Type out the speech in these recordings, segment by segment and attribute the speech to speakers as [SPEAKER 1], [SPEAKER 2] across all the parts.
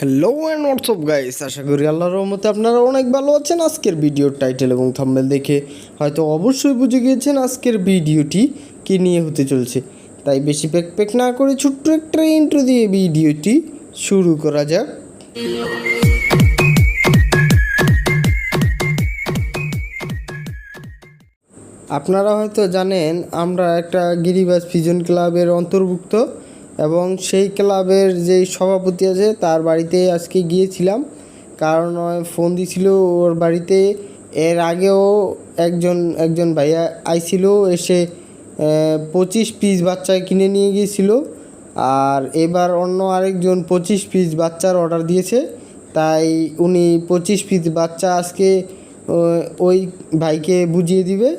[SPEAKER 1] Hello and WhatsApp guys আশা করি আল্লাহর রহমতে আপনারা অনেক ভালো আছেন। আজকের ভিডিওর টাইটেল এবং থাম্বনেল দেখে হয়তো অবশ্যই বুঝে গিয়েছেন আজকের ভিডিওটি কী নিয়ে হতে চলছে। তাই বেশি প্যাক প্যাক না করে ছোট্ট একটা ইন্ট্রো দিয়ে ভিডিওটি শুরু করা যাক। আপনারা হয়তো জানেন, আমরা একটা গিরিবাস ফিজন ক্লাবের অন্তর্ভুক্ত। এবং সেই ক্লাবের যেই সভাপতি আছে, তার বাড়িতে আজকে গিয়েছিলাম। কারণ ফোন দিছিল ওর বাড়িতে। এর আগেও একজন একজন ভাইয়া আইছিল, এসে পঁচিশ পিস বাচ্চা কিনে নিয়ে গিয়েছিল। আর এবার অন্য আরেকজন পঁচিশ পিস বাচ্চার অর্ডার দিয়েছে। তাই উনি পঁচিশ পিস বাচ্চা আজকে ওই ভাইকে বুঝিয়ে দিবে।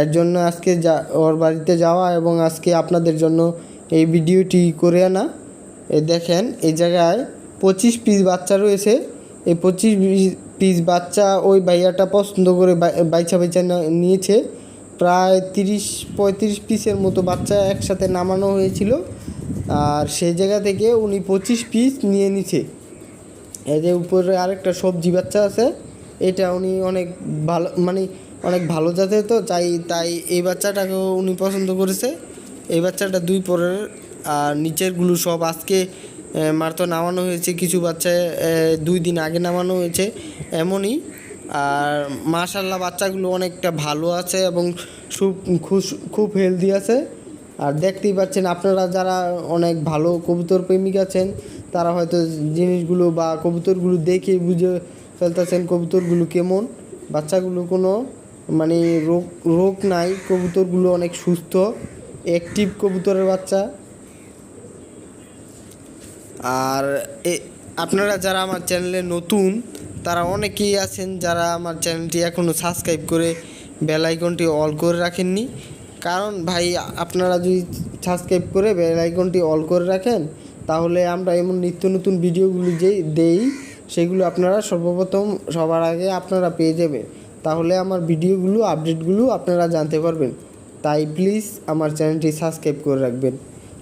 [SPEAKER 1] এর জন্য আজকে যা, ওর বাড়িতে যাওয়া এবং আজকে আপনাদের জন্য এই ভিডিওটি করে আনা। দেখেন, এই জায়গায় পঁচিশ পিস বাচ্চা রয়েছে। এই পঁচিশ পিস বাচ্চা ওই ভাইয়াটা পছন্দ করে বাই- বাইচা বাইচা নিয়েছে। প্রায় তিরিশ, পঁয়ত্রিশ পিসের মতো বাচ্চা একসাথে নামানো হয়েছিল। আর সেই জায়গা থেকে উনি পঁচিশ পিস নিয়ে নিছে। যে উপরে আরেকটা সবজি বাচ্চা আছে। এটা উনি অনেক ভালো মানে অনেক ভালো জাতের তো চাই তাই এই বাচ্চাটাকেও উনি পছন্দ করেছে। এই বাচ্চাটা দুই পরের, আর নিচেরগুলো সব আজকে তো নামানো হয়েছে, কিছু বাচ্চা দুই দিন আগে নামানো হয়েছে, এমনই। আর মাশাল্লাহ বাচ্চাগুলো অনেকটা ভালো আছে এবং খুব খুশ- খুব হেলদি আছে। আর দেখতেই পাচ্ছেন আপনারা যারা অনেক ভালো কবুতর প্রেমিক আছেন, তারা হয়তো জিনিসগুলো বা কবুতরগুলো দেখে বুঝে ফেলতেছেন কবুতরগুলো কেমন। বাচ্চাগুলো কোনো মানে রোগ রোগ নাই, কবুতরগুলো অনেক সুস্থ। অ্যাক্টিভ কবুতরের বাচ্চা। আর আপনারা যারা আমার চ্যানেলে নতুন, তারা অনেকেই আছেন যারা আমার চ্যানেলটি এখনও সাবস্ক্রাইব করে বেল আইকনটি অল করে রাখেননি। কারণ ভাই, আপনারা যদি সাবস্ক্রাইব করে বেল আইকনটি অল করে রাখেন, তাহলে আমরা এমন নিত্য নতুন ভিডিওগুলো যেই দেই, সেগুলো আপনারা সর্বপ্রথম সবার আগে আপনারা পেয়ে যাবেন। তাহলে আমার ভিডিওগুলো আপডেটগুলো আপনারা জানতে পারবেন। তাই প্লিজ আমার চ্যানেলটি সাবস্ক্রাইব করে রাখবেন।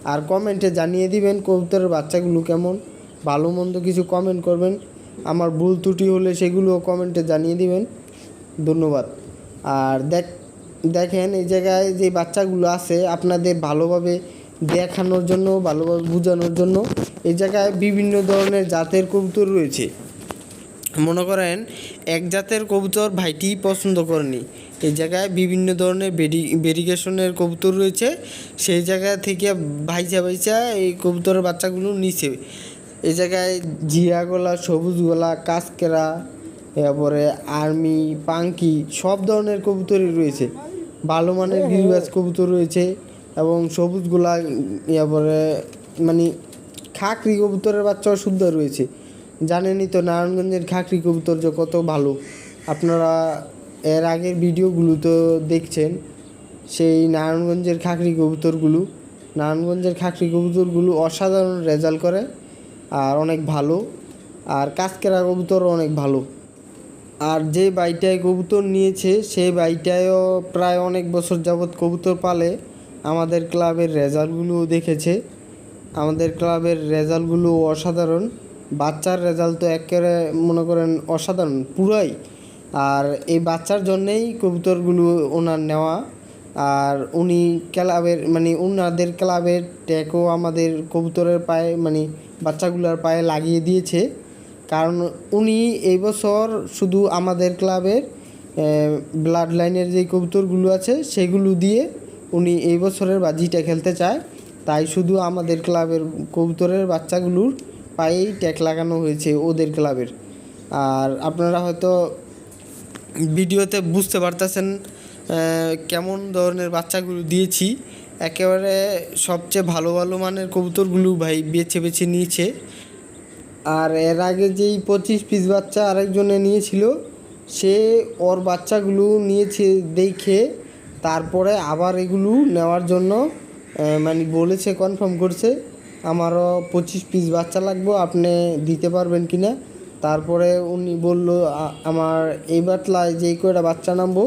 [SPEAKER 1] আর কমেন্টে জানিয়ে দিবেন কবুতরের বাচ্চাগুলো কেমন। ভালো মন্দ কিছু কমেন্ট করবেন। আমার ভুল ত্রুটি হলে সেগুলো কমেন্টে জানিয়ে দিবেন। ধন্যবাদ। আর দেখ, দেখেন এই জায়গায় যে বাচ্চাগুলো আছে, আপনাদের ভালোভাবে দেখানোর জন্য, ভালোভাবে বোঝানোর জন্য এই জায়গায় বিভিন্ন ধরনের জাতের কবুতর রয়েছে। মনে করেন, এক জাতের কবুতর ভাইটি পছন্দ করেনি। এই জায়গায় বিভিন্ন ধরনের বেরি ভেরিগেশনের কবুতর রয়েছে। সেই জায়গা থেকে ভাইচা ভাইচা এই কবুতরের বাচ্চাগুলো নিচে এই জায়গায় জিয়া গলা, সবুজ গলা, কাসকেরা তারপরে আর্মি, পাঙ্কি সব ধরনের কবুতরই রয়েছে। ভালো মানের গিরিবাজ কবুতর রয়েছে এবং সবুজ গোলা তারপরে মানে খাকরি কবুতরের বাচ্চাও শুদ্ধ রয়েছে। জানেনই তো, নারায়ণগঞ্জের খাকরি কবুতর যে কত ভালো। আপনারা এর আগের ভিডিওগুলো তো দেখছেন, সেই নারায়ণগঞ্জের খাকরি কবুতরগুলো। নারায়ণগঞ্জের খাকরি কবুতরগুলো অসাধারণ রেজাল্ট করে আর অনেক ভালো, আর কাজকেরা কবুতরও অনেক ভালো। আর যে বাড়িটায় কবুতর নিয়েছে সেই বাড়িটায়ও প্রায় অনেক বছর যাবৎ কবুতর পালে। আমাদের ক্লাবের রেজাল্টগুলোও দেখেছে। আমাদের ক্লাবের রেজাল্টগুলো অসাধারণ। বাচ্চার রেজাল্ট তো একেবারে মনে করেন অসাধারণ, পুরাই আর এই বাচ্চার জন্যেই কবুতরগুলো ওনার নেওয়া। আর উনি ক্লাবের মানে ওনাদের ক্লাবের ট্যাগও আমাদের কবুতরের পায়ে মানে বাচ্চাগুলোর পায়ে লাগিয়ে দিয়েছে। কারণ উনি এই বছর শুধু আমাদের ক্লাবের ব্লাড লাইনের যে কবুতরগুলো আছে, সেগুলো দিয়ে উনি এই বছরের বাজিটা খেলতে চায়। তাই শুধু আমাদের ক্লাবের কবুতরের বাচ্চাগুলোর পায়েই ট্যাগ লাগানো হয়েছে ওদের ক্লাবের। আর আপনারা হয়তো ভিডিওতে বুঝতে পারতেছেন কেমন ধরনের বাচ্চাগুলো দিয়েছি। একেবারে সবচেয়ে ভালো ভালো মানের কবুতরগুলো ভাই বেছে বেছে নিয়েছে। আর এর আগে যেই পঁচিশ পিস বাচ্চা আরেকজনে নিয়েছিল, সে ওর বাচ্চাগুলো নিয়েছে দেখে তারপরে আবার এগুলো নেওয়ার জন্য মানে বলেছে কনফার্ম করছে, আমারও পঁচিশ পিস বাচ্চা লাগবে, আপনি দিতে পারবেন কি না তারপরে উনি বলল আমার এই বাতলায় যেই কয়টা বাচ্চা নামবো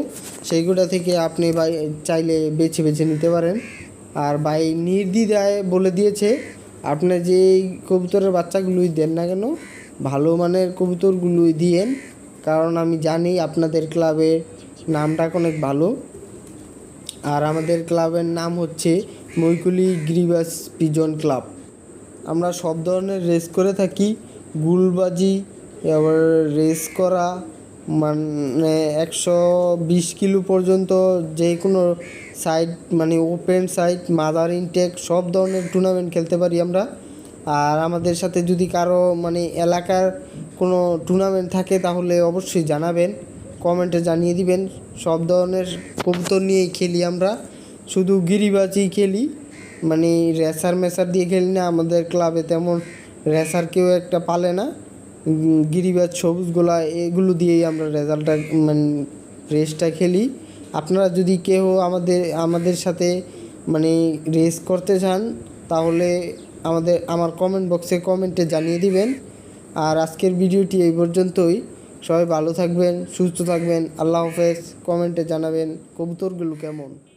[SPEAKER 1] সেই কয়টা থেকে আপনি ভাই চাইলে বেছে বেছে নিতে পারেন। আর ভাই নির্দ্বিধায় বলে দিয়েছে, আপনি যে এই কবুতরের বাচ্চাগুলোই দেন না কেন, ভালো মানের কবুতরগুলোই দিয়েন, কারণ আমি জানি আপনাদের ক্লাবের নামটা অনেক ভালো। আর আমাদের ক্লাবের নাম হচ্ছে মৈকুলি গ্রিবাস পিজন ক্লাব। আমরা সব ধরনের রেস করে থাকি, গুলবাজি আবার রেস করা মানে একশো বিশ কিলো পর্যন্ত যে কোনো সাইড মানে ওপেন সাইড মাদার ইনটেক সব ধরনের টুর্নামেন্ট খেলতে পারি আমরা। আর আমাদের সাথে যদি কারও মানে এলাকার কোনো টুর্নামেন্ট থাকে, তাহলে অবশ্যই জানাবেন। কমেন্টে জানিয়ে দিবেন। সব ধরনের কবুতর নিয়েই খেলি আমরা। শুধু গিরিবাজি খেলি। মানে রেসার মেসার দিয়ে খেলি না, আমাদের ক্লাবে তেমন রেসার কেউ একটা পালে না। গিরিবাজ, সবুজ গোলা, এগুলো দিয়েই আমরা রেজাল্টটা মানে রেসটা খেলি। আপনারা যদি কেউ আমাদের আমাদের সাথে মানে রেস করতে চান, তাহলে আমাদের, আমার কমেন্ট বক্সে কমেন্টে জানিয়ে দিবেন। আর আজকের ভিডিওটি এই পর্যন্তই। সবাই ভালো থাকবেন, সুস্থ থাকবেন। আল্লাহ হাফেজ। কমেন্টে জানাবেন, কবুতরগুলো কেমন?